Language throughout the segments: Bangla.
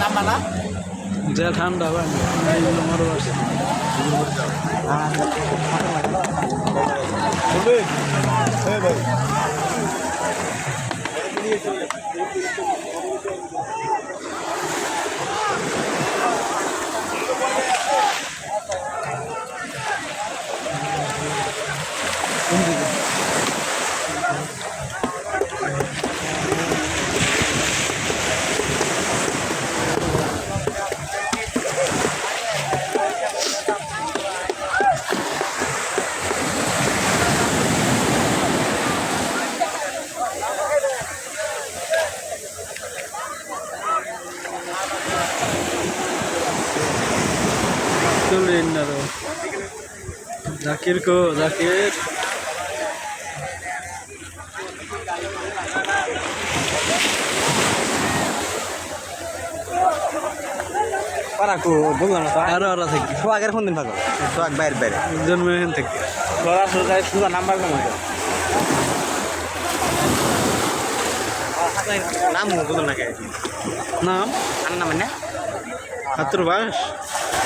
নাম্বার না যা ঠান্ডা পানি এই রে জাকির কো জাকির পারাকু বুঝলাম না আরও আরও থেকে। সোয়াগের কোন দিন থাকো সোয়াগ বাইরে বাইরে। জন্ম এখান থেকে। নাম্বার কম আছে নাম বুঝলাম না কে? নাম? আর নাম না হাতুর বাস?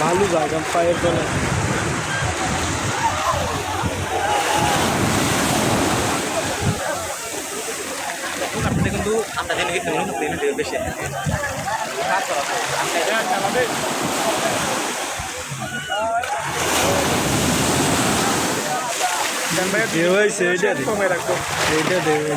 ভালো জায়গা পায়ের তলে কিন্তু আমরা দিন কিন্তু দিন বেশি। দেওয়াইছে এইটা দে। এইটা দেবে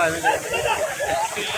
five minutes.